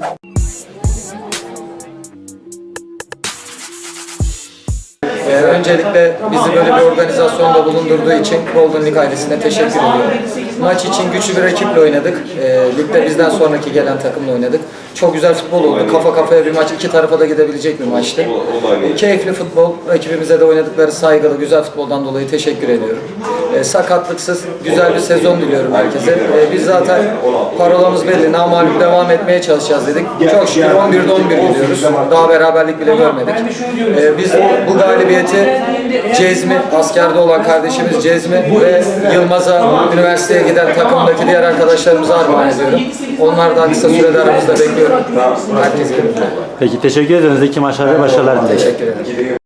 Thank you. Ee, öncelikle bizi böyle bir organizasyonda bulundurduğu için Golden League ailesine teşekkür ediyorum. Maç için güçlü bir rakiple oynadık. Ee, ligde bizden sonraki gelen takımla oynadık. Çok güzel futbol oldu. Kafa kafaya bir maç, iki tarafa da gidebilecek bir maçtı. Ee, keyifli futbol. Rakibimize de oynadıkları saygılı, güzel futboldan dolayı teşekkür ediyorum. Ee, sakatlıksız, güzel bir sezon diliyorum herkese. Ee, biz zaten parolamız belli. Namalup devam etmeye çalışacağız dedik. Çok şükür 11'de 11 gidiyoruz. Daha beraberlik bile görmedik. Ee, biz bu galibiyeti Cezmi, askerde olan kardeşimiz Cezmi ve Yılmaz'a üniversiteye giden takımdaki diğer arkadaşlarımıza armağan ediyorum. Onlar da kısa sürede aramızda bekliyorum. Herkese Peki teşekkür ederiz. İki maçlarda başarılar dileriz. teşekkür ederim.